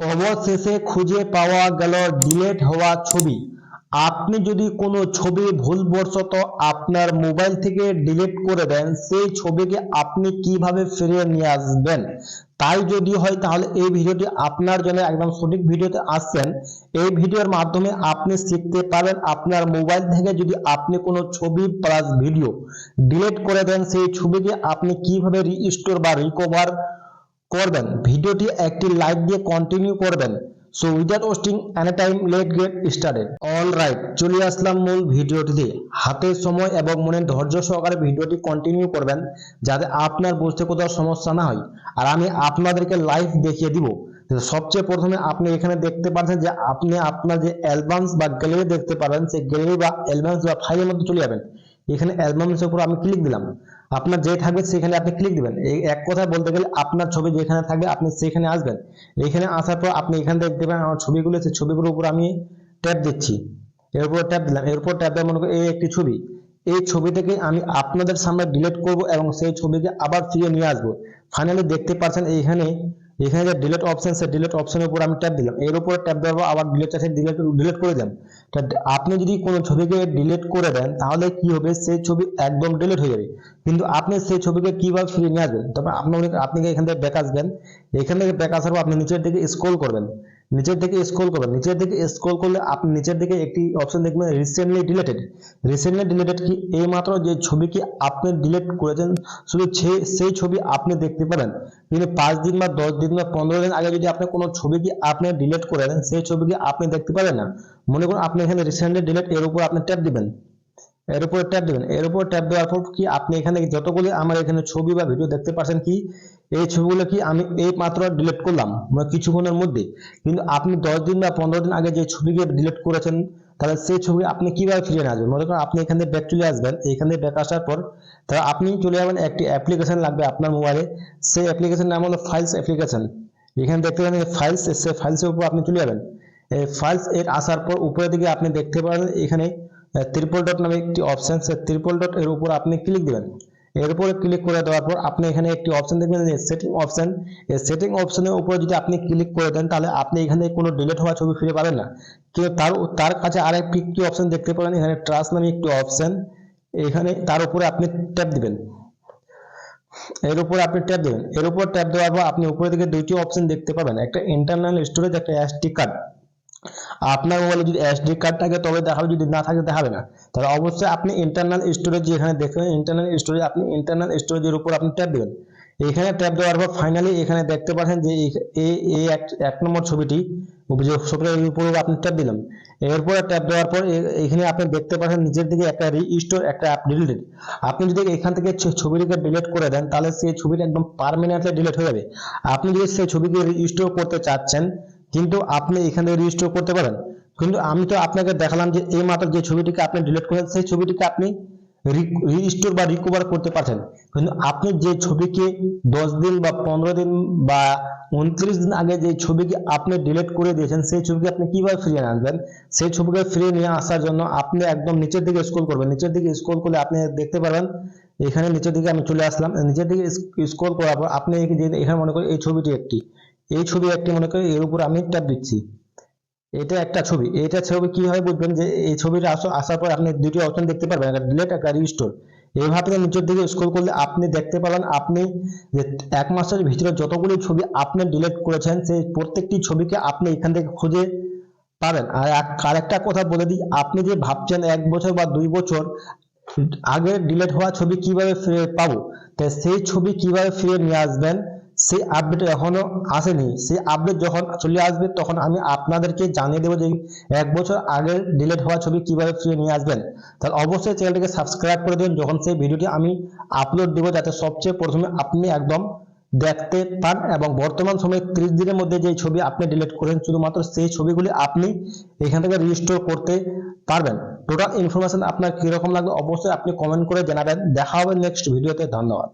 অবশেষে খুঁজে পাওয়া গেল ডিলেট হওয়া ছবি। আপনি যদি কোনো ছবি ভুলবশত আপনার মোবাইল থেকে ডিলিট করে দেন, সেই ছবিকে আপনি কীভাবে ফিরিয়ে নিয়ে আসবেন? তাই যদি হয়, তাহলে এই ভিডিওটি আপনার জন্য একদম সঠিক ভিডিওতে আসছেন। এই ভিডিওর মাধ্যমে আপনি শিখতে পারবেন আপনার মোবাইল থেকে যদি আপনি কোনো ছবি প্লাস ভিডিও ডিলিট করে দেন, সেই ছবিকে আপনি কীভাবে রিস্টোর বা রিকভার করবেন। ভিডিওটি একটি লাইক দিয়ে কন্টিনিউ করবেন। So without wasting any time let get started all right চলে আসলাম মূল ভিডিওটিতে। হাতে সময় এবং মনে ধৈর্য সহকারে ভিডিওটি কন্টিনিউ করবেন, যাতে আপনার বুঝতে কোথাও সমস্যা না হয়। আর আমি আপনাদেরকে লাইভ দেখিয়ে দিব। সবচেয়ে প্রথমে আপনি এখানে দেখতে পাচ্ছেন যে আপনি আপনার যে অ্যালবামস বা গ্যালারি দেখতে পারেন, সেই গ্যালারি বা অ্যালবামস বা ফাইলের মধ্যে চলে যাবেন। এখানে অ্যালবামসের উপর আমি ক্লিক দিলাম। আপনার যে থাকবে সেখানে আপনি ক্লিক দিবেন। এই এক কথায় বলতে গেলে আপনার ছবি যেখানে থাকবে আপনি সেখানে আসবেন। এখানে আসার পর আপনি এখান থেকে দেখতে পাবেন আমার ছবিগুলো সেই ছবিগুলোর উপর আমি ট্যাপ দিচ্ছি। এর উপর ট্যাপ দিলাম। এর উপর ট্যাপ দেওয়া মনে করি এই একটি ছবি। এই ছবি থেকে আমি আপনাদের সামনে ডিলিট করব এবং সেই ছবিকে আবার ফিরিয়ে নিয়ে আসব। ফাইনালি দেখতে পাচ্ছেন এইখানে এখানে যে ডিলিট অপশন সে ডিলিট অপশনের উপর আমি ট্যাপ দিলাম। এর উপর ট্যাপ দেওয়ার আবার ডিলিট আছে ডিলিট ডিলিট করে দেন আপনি যদি কোনো ছবিকে ডিলিট করে দেন, তাহলে কি হবে? সেই ছবি একদম ডিলেট হয়ে যাবে। কিন্তু আপনি সেই ছবিকে কীভাবে ফিরিয়ে নিয়ে আসবেন? তবে আপনি আপনি এখান থেকে ব্যাক আসবেন? এখান থেকে ব্যাক আসার পর আপনি নিচের দিকে স্ক্রল করবেন। নিচের দিকে স্ক্রল করবেন। নিচের দিকে স্ক্রল করলে আপনি নিচের দিকে একটি অপশন দেখবেন রিসেন্টলি ডিলিটেড রিসেন্টলি ডিলিটেড কি এই মাত্র যে ছবিকে আপনি ডিলিট করেছেন, শুধু সেই ছবি আপনি দেখতে পারেন। কিন্তু পাঁচ দিন বা দশ দিন বা পনেরো দিন আগে যদি আপনি কোনো ছবিকে আপনি ডিলিট করে দেন, সেই ছবিকে আপনি দেখতে পারেন না? মনে করুন আপনি এখানে রিসেন্টলি ডিলেট এর উপর আপনি ট্যাপ দিবেন। এর উপর ট্যাপ দিবেন। এর উপর ট্যাপ দেওয়ার পর কি আপনি এখানে যতগুলি আমার এখানে ছবি বা ভিডিও দেখতে পাচ্ছেন কি, এই ছবিগুলো কি আমি এই মাত্র ডিলিট করলাম কিছুক্ষণের মধ্যে। কিন্তু আপনি দশ দিন বা পনেরো দিন আগে যে ছবিকে ডিলিট করেছেন, তাহলে সেই ছবি আপনি কীভাবে নিয়ে আসবেন? মনে করেন আপনি এখান থেকে ব্যাক চলে আসবেন এখান থেকে ব্যাক আসার পর, তাহলে আপনি চলে যাবেন একটি অ্যাপ্লিকেশন লাগবে আপনার মোবাইলে সেই অ্যাপ্লিকেশন নাম হলো ফাইলস অ্যাপ্লিকেশন এখানে দেখতে পাবেন ফাইলস সেই ফাইলসের উপর আপনি চলে যাবেন। এই ফাইলস এর আসার পর উপরের দিকে আপনি দেখতে পাবেন এখানে ত্রিপল ডট নামে একটি অপশন সে ত্রিপল ডট এর উপর আপনি ক্লিক দিবেন। এর উপরে ক্লিক করে দেওয়ার পর আপনি এখানে একটি অপশন দেখবেন সেটিং অপশন এই সেটিং অপশনের উপর যদি আপনি ক্লিক করে দেন, তাহলে আপনি এখানে কোনো ডিলিট হওয়া ছবি ফিরে পাবেন না। কিন্তু তার তার কাছে আরেকটি একটি অপশন দেখতে পাবেন? এখানে ট্রাস্ট নামে একটি অপশন এখানে তার উপরে আপনি ট্যাপ দিবেন। এর উপর আপনি ট্যাপ দেবেন। এর উপর ট্যাপ দেওয়ার পর আপনি উপরের দিকে দুইটি অপশন দেখতে পাবেন। একটা ইন্টারনাল স্টোরেজ একটা এসডি কার্ড আপনার মোবাইলে যদি এসডি কার্ড থাকে, তবে দেখাবে, যদি না থাকে, দেখাবে না। তাহলে অবশ্যই আপনি ইন্টারনাল স্টোরেজ যেখানে দেখবেন ইন্টারনাল স্টোরেজ আপনি ইন্টারনাল স্টোরেজের উপর আপনি ট্যাপ দেবেন। এখানে ট্যাপ দেওয়ার পর ফাইনালি এখানে দেখতে পাচ্ছেন যে এই- এক নম্বর ছবিটি যে ছবিটার উপর আপনি ট্যাপ দিলাম এরপরে ট্যাপ দেওয়ার পর এখানে আপনি দেখতে পাচ্ছেন নিচের দিকে একটা রিস্টোর একটা অ্যাপ ডিলিটেড আপনি যদি এখান থেকে ছবিটিকে ডিলিট করে দেন, তাহলে সেই ছবিটা একদম পার্মানেন্টলি ডিলিট হয়ে যাবে। আপনি যদি সেই ছবিকে রিস্টোর করতে চাচ্ছেন কিন্তু আপনি এখান থেকে রিস্টোর করতে পারেন। কিন্তু আমি তো আপনাকে দেখালাম যে এই মাত্র যে ছবিটিকে আপনি ডিলিট করেন সেই ছবিটিকে আপনি রিস্টোর বা রিকভার করতে পারছেন। কিন্তু আপনি যে ছবিকে দশ দিন বা পনেরো দিন বা উনত্রিশ দিন আগে যে ছবিকে আপনি ডিলিট করে দিয়েছেন, সেই ছবিকে আপনি কীভাবে ফিরিয়ে নিয়ে আসবেন? সেই ছবিকে ফিরিয়ে নিয়ে আসার জন্য আপনি একদম নিচের দিকে স্ক্রল করবেন। নিচের দিকে স্ক্রল করলে আপনি দেখতে পারবেন, এখানে নিচের দিকে আমি চলে আসলাম। নিচের দিকে স্ক্রল করার পর আপনি এখানে মনে করেন এই ছবিটি একটি এই ছবি একটি মনে করি, এর উপর আমি ট্যাপ দিচ্ছি। এটা একটা ছবি। এটা ছবি কীভাবে বুঝবেন যে এই ছবিটা আস- আসার পর আপনি দুটি অপশন দেখতে পারবেন। একটা ডিলেট একটা রিস্টোর এইভাবে নিচের দিকে স্ক্রল করলে আপনি দেখতে পাবেন আপনি যে এক মাসের ভিতরে যতগুলি ছবি আপনি ডিলিট করেছেন, সেই প্রত্যেকটি ছবিকে আপনি এখান থেকে খুঁজে পাবেন। আর এক- আরেকটা কথা বলে দিই, আপনি যে ভাবছেন এক বছর বা দুই বছর আগে ডিলিট হওয়া ছবি কীভাবে ফিরে পাবো, তো সেই ছবি কীভাবে ফিরে নিয়ে আসবেন সেই আপডেট এখনও আসেনি। সেই আপডেট যখন চলে আসবে, তখন আমি আপনাদেরকে জানিয়ে দেবো যে এক বছর আগে ডিলিট হওয়া ছবি কীভাবে ফিরে নিয়ে আসবেন। তাহলে অবশ্যই চ্যানেলটিকে সাবস্ক্রাইব করে দেবেন যখন সেই ভিডিওটি আমি আপলোড দেবো, যাতে সবচেয়ে প্রথমে আপনি একদম দেখতে পান এবং বর্তমান সময়ে ত্রিশ দিনের মধ্যে যে ছবি আপনি ডিলিট করেন শুধুমাত্র সেই ছবিগুলি আপনি এখান থেকে রিস্টোর করতে পারবেন। টোটাল ইনফরমেশন আপনার কীরকম লাগবে, অবশ্যই আপনি কমেন্ট করে জানাবেন। দেখা হবে নেক্সট ভিডিওতে ধন্যবাদ।